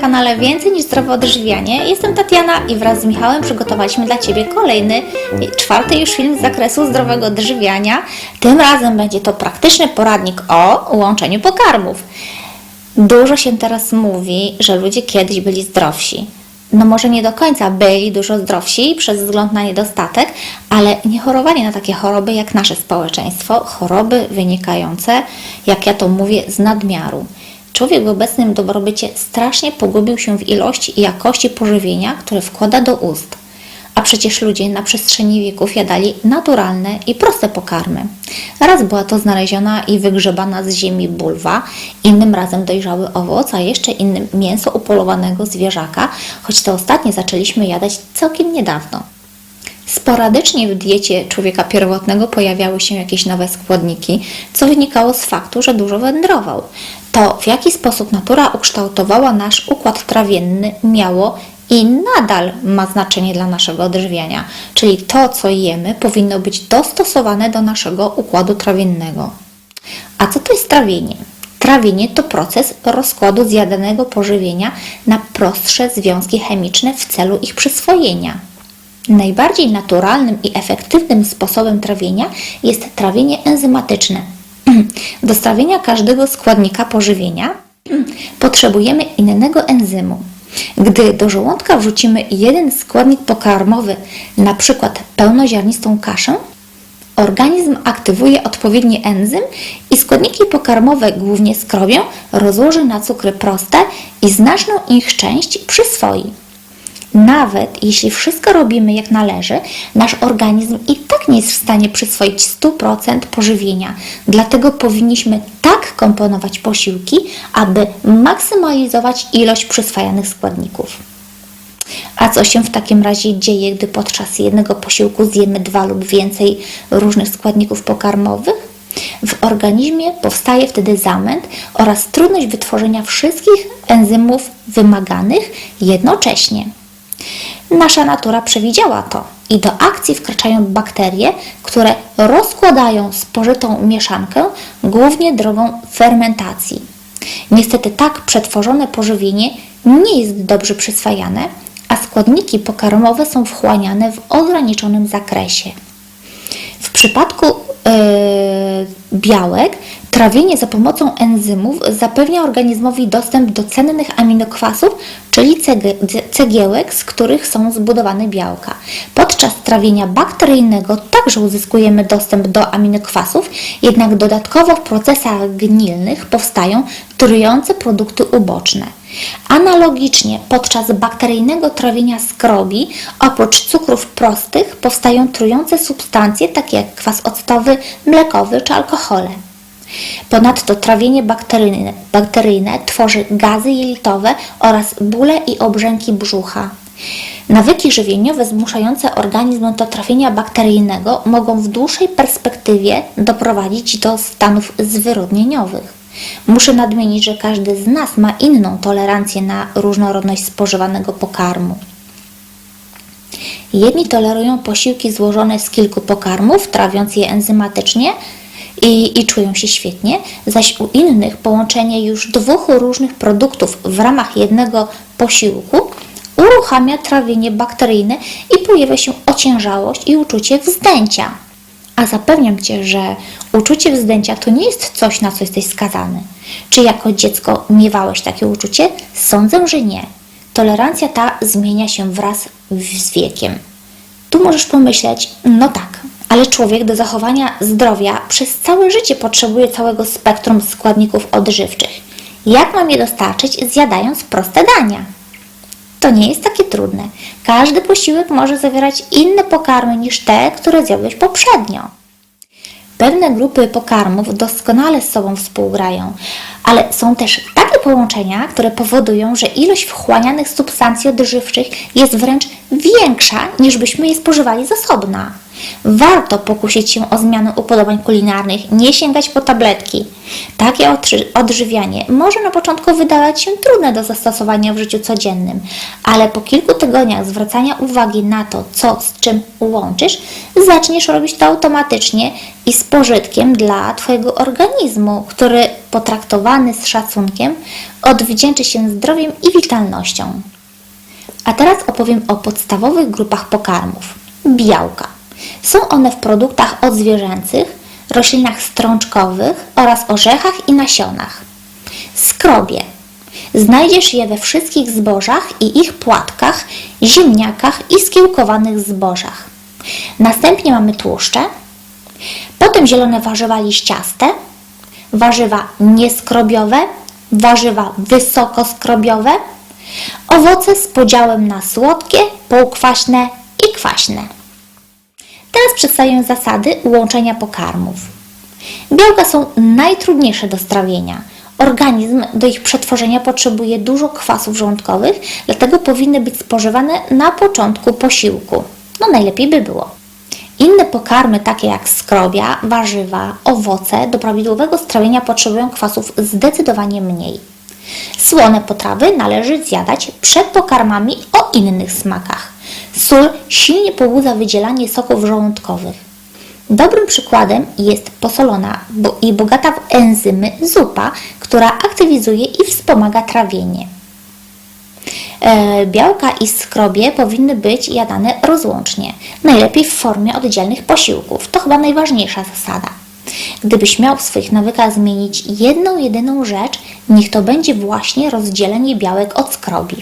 kanale Więcej niż zdrowe odżywianie. Jestem Tatiana i wraz z Michałem przygotowaliśmy dla Ciebie kolejny, czwarty już film z zakresu zdrowego odżywiania. Tym razem będzie to praktyczny poradnik o łączeniu pokarmów. Dużo się teraz mówi, że ludzie kiedyś byli zdrowsi. No może nie do końca byli dużo zdrowsi przez wzgląd na niedostatek, ale nie chorowali na takie choroby jak nasze społeczeństwo, choroby wynikające, jak ja to mówię, z nadmiaru. Człowiek w obecnym dobrobycie strasznie pogubił się w ilości i jakości pożywienia, które wkłada do ust. A przecież ludzie na przestrzeni wieków jadali naturalne i proste pokarmy. Raz była to znaleziona i wygrzebana z ziemi bulwa, innym razem dojrzały owoc, a jeszcze innym mięso upolowanego zwierzaka, choć te ostatnie zaczęliśmy jadać całkiem niedawno. Sporadycznie w diecie człowieka pierwotnego pojawiały się jakieś nowe składniki, co wynikało z faktu, że dużo wędrował. To, w jaki sposób natura ukształtowała nasz układ trawienny, miało i nadal ma znaczenie dla naszego odżywiania, czyli to, co jemy, powinno być dostosowane do naszego układu trawiennego. A co to jest trawienie? Trawienie to proces rozkładu zjadanego pożywienia na prostsze związki chemiczne w celu ich przyswojenia. Najbardziej naturalnym i efektywnym sposobem trawienia jest trawienie enzymatyczne. Do strawienia każdego składnika pożywienia potrzebujemy innego enzymu. Gdy do żołądka wrzucimy jeden składnik pokarmowy, np. pełnoziarnistą kaszę, organizm aktywuje odpowiedni enzym i składniki pokarmowe, głównie skrobią, rozłoży na cukry proste i znaczną ich część przyswoi. Nawet jeśli wszystko robimy jak należy, nasz organizm i tak nie jest w stanie przyswoić 100% pożywienia. Dlatego powinniśmy tak komponować posiłki, aby maksymalizować ilość przyswajanych składników. A co się w takim razie dzieje, gdy podczas jednego posiłku zjemy dwa lub więcej różnych składników pokarmowych? W organizmie powstaje wtedy zamęt oraz trudność wytworzenia wszystkich enzymów wymaganych jednocześnie. Nasza natura przewidziała to i do akcji wkraczają bakterie, które rozkładają spożytą mieszankę głównie drogą fermentacji. Niestety tak przetworzone pożywienie nie jest dobrze przyswajane, a składniki pokarmowe są wchłaniane w ograniczonym zakresie. W przypadku yy, białek trawienie za pomocą enzymów zapewnia organizmowi dostęp do cennych aminokwasów, czyli cegie- cegiełek, z których są zbudowane białka. Podczas trawienia bakteryjnego także uzyskujemy dostęp do aminokwasów, jednak dodatkowo w procesach gnilnych powstają trujące produkty uboczne. Analogicznie podczas bakteryjnego trawienia skrobi oprócz cukrów prostych powstają trujące substancje takie jak kwas octowy, mlekowy czy alkohole. Ponadto trawienie bakteryjne, bakteryjne tworzy gazy jelitowe oraz bóle i obrzęki brzucha. Nawyki żywieniowe zmuszające organizm do trawienia bakteryjnego mogą w dłuższej perspektywie doprowadzić do stanów zwyrodnieniowych. Muszę nadmienić, że każdy z nas ma inną tolerancję na różnorodność spożywanego pokarmu. Jedni tolerują posiłki złożone z kilku pokarmów, trawiąc je enzymatycznie i, i czują się świetnie, zaś u innych połączenie już dwóch różnych produktów w ramach jednego posiłku uruchamia trawienie bakteryjne i pojawia się ociężałość i uczucie wzdęcia. A zapewniam Cię, że uczucie wzdęcia to nie jest coś, na co jesteś skazany. Czy jako dziecko miewałeś takie uczucie? Sądzę, że nie. Tolerancja ta zmienia się wraz z wiekiem. Tu możesz pomyśleć, no tak, ale człowiek do zachowania zdrowia przez całe życie potrzebuje całego spektrum składników odżywczych. Jak mam je dostarczyć, zjadając proste dania? To nie jest takie trudne. Każdy posiłek może zawierać inne pokarmy niż te, które zjadłeś poprzednio. Pewne grupy pokarmów doskonale z sobą współgrają, ale są też takie połączenia, które powodują, że ilość wchłanianych substancji odżywczych jest wręcz większa, niż byśmy je spożywali z osobna. Warto pokusić się o zmianę upodobań kulinarnych, nie sięgać po tabletki. Takie odży- odżywianie może na początku wydawać się trudne do zastosowania w życiu codziennym, ale po kilku tygodniach zwracania uwagi na to, co z czym łączysz, zaczniesz robić to automatycznie i z pożytkiem dla Twojego organizmu, który potraktowany z szacunkiem, odwdzięczy się zdrowiem i witalnością. A teraz opowiem o podstawowych grupach pokarmów. Białka. Są one w produktach odzwierzęcych, roślinach strączkowych oraz orzechach i nasionach. Skrobie. Znajdziesz je we wszystkich zbożach i ich płatkach, ziemniakach i skiełkowanych zbożach. Następnie mamy tłuszcze, potem zielone warzywa liściaste, warzywa nieskrobiowe, warzywa wysokoskrobiowe, owoce z podziałem na słodkie, półkwaśne i kwaśne. Teraz przedstawię zasady łączenia pokarmów. Białka są najtrudniejsze do strawienia. Organizm do ich przetworzenia potrzebuje dużo kwasów żołądkowych, dlatego powinny być spożywane na początku posiłku. No najlepiej by było. Inne pokarmy, takie jak skrobia, warzywa, owoce, do prawidłowego strawienia potrzebują kwasów zdecydowanie mniej. Słone potrawy należy zjadać przed pokarmami o innych smakach. Sól silnie pobudza wydzielanie soków żołądkowych. Dobrym przykładem jest posolona i bogata w enzymy zupa, która aktywizuje i wspomaga trawienie. E, Białka i skrobie powinny być jadane rozłącznie, najlepiej w formie oddzielnych posiłków. To chyba najważniejsza zasada. Gdybyś miał w swoich nawykach zmienić jedną, jedyną rzecz, niech to będzie właśnie rozdzielenie białek od skrobi.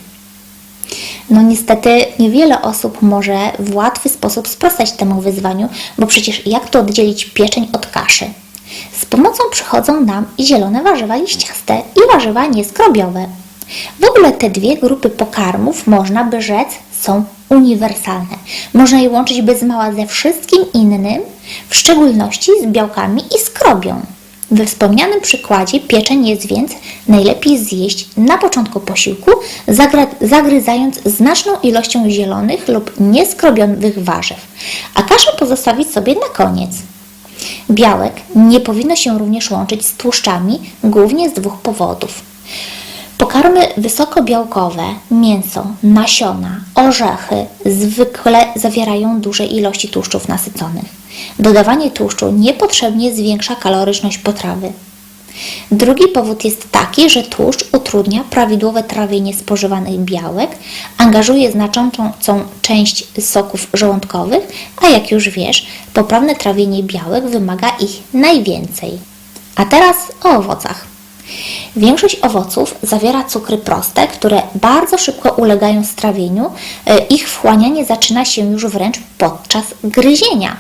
No niestety niewiele osób może w łatwy sposób sprostać temu wyzwaniu, bo przecież jak to oddzielić pieczeń od kaszy? Z pomocą przychodzą nam i zielone warzywa liściaste i warzywa nieskrobiowe. W ogóle te dwie grupy pokarmów, można by rzec, są uniwersalne. Można je łączyć bez mała ze wszystkim innym, w szczególności z białkami i skrobią. We wspomnianym przykładzie pieczeń jest więc najlepiej zjeść na początku posiłku, zagryzając znaczną ilością zielonych lub nieskrobionych warzyw, a kaszę pozostawić sobie na koniec. Białek nie powinno się również łączyć z tłuszczami, głównie z dwóch powodów. Pokarmy wysokobiałkowe, mięso, nasiona, orzechy zwykle zawierają duże ilości tłuszczów nasyconych. Dodawanie tłuszczu niepotrzebnie zwiększa kaloryczność potrawy. Drugi powód jest taki, że tłuszcz utrudnia prawidłowe trawienie spożywanych białek, angażuje znaczącą część soków żołądkowych, a jak już wiesz, poprawne trawienie białek wymaga ich najwięcej. A teraz o owocach. Większość owoców zawiera cukry proste, które bardzo szybko ulegają strawieniu. E, Ich wchłanianie zaczyna się już wręcz podczas gryzienia.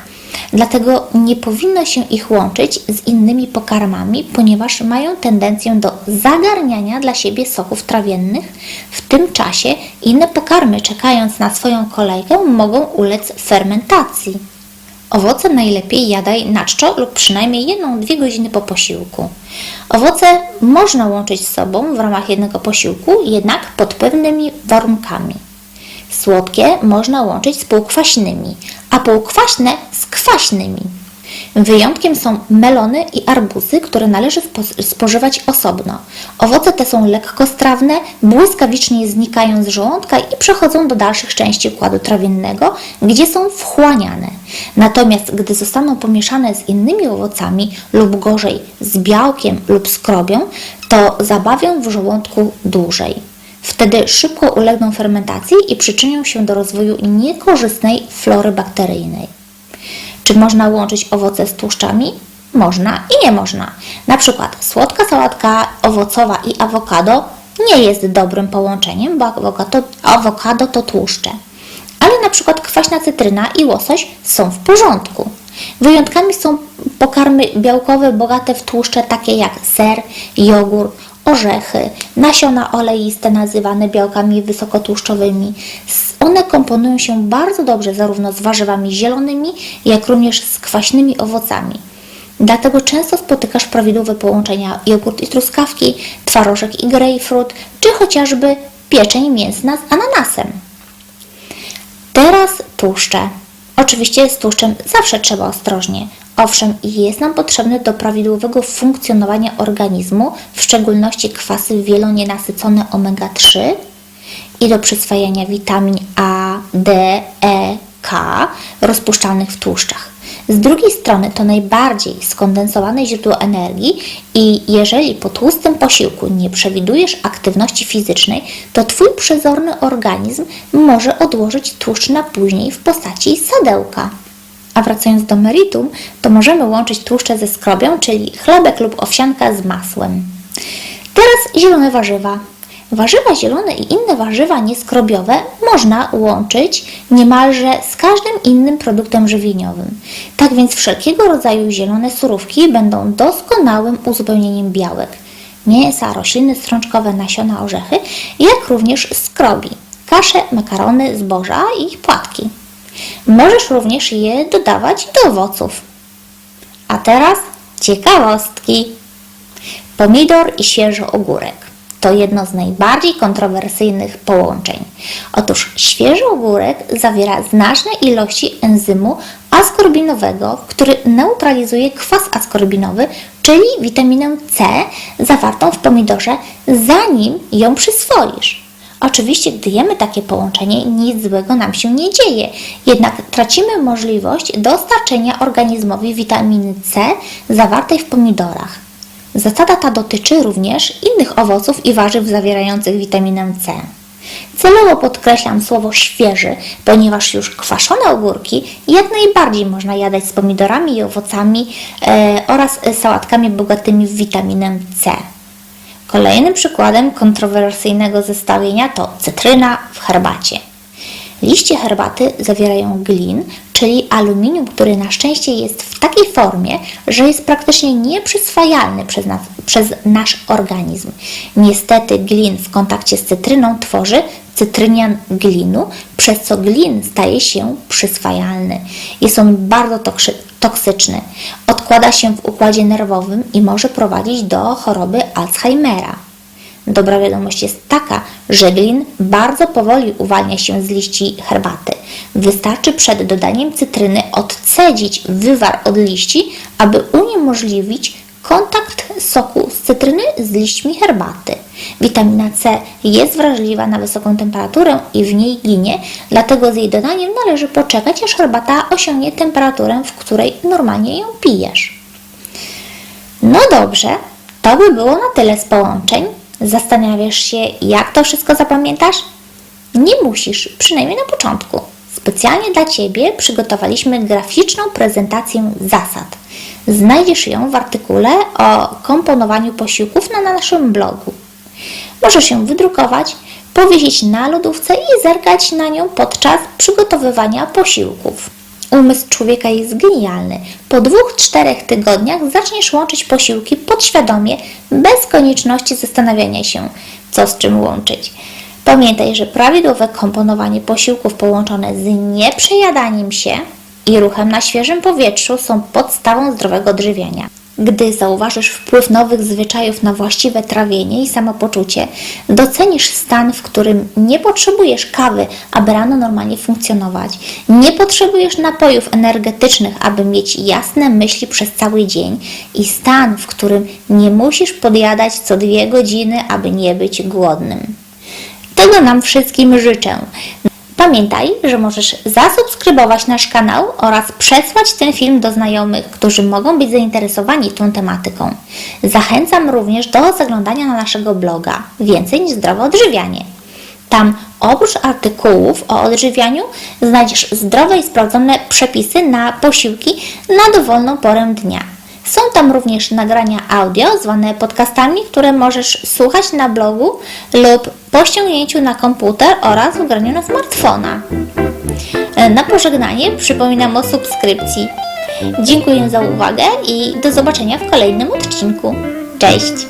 Dlatego nie powinno się ich łączyć z innymi pokarmami, ponieważ mają tendencję do zagarniania dla siebie soków trawiennych. W tym czasie inne pokarmy, czekając na swoją kolejkę, mogą ulec fermentacji. Owoce najlepiej jadaj na czczo lub przynajmniej 1-2 godziny po posiłku. Owoce można łączyć z sobą w ramach jednego posiłku, jednak pod pewnymi warunkami. Słodkie można łączyć z półkwaśnymi, a półkwaśne z kwaśnymi. Wyjątkiem są melony i arbuzy, które należy spożywać osobno. Owoce te są lekkostrawne, błyskawicznie znikają z żołądka i przechodzą do dalszych części układu trawiennego, gdzie są wchłaniane. Natomiast gdy zostaną pomieszane z innymi owocami lub gorzej z białkiem lub skrobią, to zabawią w żołądku dłużej. Wtedy szybko ulegną fermentacji i przyczynią się do rozwoju niekorzystnej flory bakteryjnej. Czy można łączyć owoce z tłuszczami? Można i nie można. Na przykład słodka sałatka owocowa i awokado nie jest dobrym połączeniem, bo awokado, awokado to tłuszcze. Ale na przykład kwaśna cytryna i łosoś są w porządku. Wyjątkami są pokarmy białkowe bogate w tłuszcze takie jak ser, jogurt, orzechy, nasiona oleiste nazywane białkami wysokotłuszczowymi. One komponują się bardzo dobrze zarówno z warzywami zielonymi, jak również z kwaśnymi owocami. Dlatego często spotykasz prawidłowe połączenia jogurt i truskawki, twarożek i grejpfrut, czy chociażby pieczeń mięsna z ananasem. Teraz tłuszcze. Oczywiście z tłuszczem zawsze trzeba ostrożnie. Owszem, jest nam potrzebny do prawidłowego funkcjonowania organizmu, w szczególności kwasy wielonienasycone omega-3 i do przyswajania witamin A, D, E, K rozpuszczalnych w tłuszczach. Z drugiej strony to najbardziej skondensowane źródło energii i jeżeli po tłustym posiłku nie przewidujesz aktywności fizycznej, to Twój przezorny organizm może odłożyć tłuszcz na później w postaci sadełka. A wracając do meritum, to możemy łączyć tłuszcze ze skrobią, czyli chlebek lub owsianka z masłem. Teraz zielone warzywa. Warzywa zielone i inne warzywa nieskrobiowe można łączyć niemalże z każdym innym produktem żywieniowym. Tak więc wszelkiego rodzaju zielone surówki będą doskonałym uzupełnieniem białek. Mięsa, rośliny strączkowe, nasiona, orzechy, jak również skrobi, kasze, makarony, zboża i płatki. Możesz również je dodawać do owoców. A teraz ciekawostki. Pomidor i świeży ogórek to jedno z najbardziej kontrowersyjnych połączeń. Otóż świeży ogórek zawiera znaczne ilości enzymu askorbinowego, który neutralizuje kwas askorbinowy, czyli witaminę C zawartą w pomidorze, zanim ją przyswoisz. Oczywiście, gdy jemy takie połączenie, nic złego nam się nie dzieje, jednak tracimy możliwość dostarczenia organizmowi witaminy C zawartej w pomidorach. Zasada ta dotyczy również innych owoców i warzyw zawierających witaminę C. Celowo podkreślam słowo świeży, ponieważ już kwaszone ogórki jak najbardziej można jadać z pomidorami i owocami e, oraz sałatkami bogatymi w witaminę C. Kolejnym przykładem kontrowersyjnego zestawienia to cytryna w herbacie. Liście herbaty zawierają glin, czyli aluminium, który na szczęście jest w takiej formie, że jest praktycznie nieprzyswajalny przez, nas, przez nasz organizm. Niestety glin w kontakcie z cytryną tworzy cytrynian glinu, przez co glin staje się przyswajalny. Jest on bardzo toksyczny. Odkłada się w układzie nerwowym i może prowadzić do choroby Alzheimera. Dobra wiadomość jest taka, że glin bardzo powoli uwalnia się z liści herbaty. Wystarczy przed dodaniem cytryny odcedzić wywar od liści, aby uniemożliwić kontakt soku z cytryny z liśćmi herbaty. Witamina C jest wrażliwa na wysoką temperaturę i w niej ginie, dlatego z jej dodaniem należy poczekać, aż herbata osiągnie temperaturę, w której normalnie ją pijesz. No dobrze, to by było na tyle z połączeń. Zastanawiasz się, jak to wszystko zapamiętasz? Nie musisz, przynajmniej na początku. Specjalnie dla Ciebie przygotowaliśmy graficzną prezentację zasad. Znajdziesz ją w artykule o komponowaniu posiłków na naszym blogu. Możesz ją wydrukować, powiesić na lodówce i zerkać na nią podczas przygotowywania posiłków. Umysł człowieka jest genialny. Po dwóch, czterech tygodniach zaczniesz łączyć posiłki podświadomie, bez konieczności zastanawiania się, co z czym łączyć. Pamiętaj, że prawidłowe komponowanie posiłków połączone z nieprzejadaniem się i ruchem na świeżym powietrzu są podstawą zdrowego odżywiania. Gdy zauważysz wpływ nowych zwyczajów na właściwe trawienie i samopoczucie, docenisz stan, w którym nie potrzebujesz kawy, aby rano normalnie funkcjonować, nie potrzebujesz napojów energetycznych, aby mieć jasne myśli przez cały dzień i stan, w którym nie musisz podjadać co dwie godziny, aby nie być głodnym. Tego nam wszystkim życzę. Pamiętaj, że możesz zasubskrybować nasz kanał oraz przesłać ten film do znajomych, którzy mogą być zainteresowani tą tematyką. Zachęcam również do zaglądania na naszego bloga Więcej niż zdrowe odżywianie. Tam oprócz artykułów o odżywianiu znajdziesz zdrowe i sprawdzone przepisy na posiłki na dowolną porę dnia. Są tam również nagrania audio zwane podcastami, które możesz słuchać na blogu lub po ściągnięciu na komputer oraz w graniu na smartfona. Na pożegnanie przypominam o subskrypcji. Dziękuję za uwagę i do zobaczenia w kolejnym odcinku. Cześć!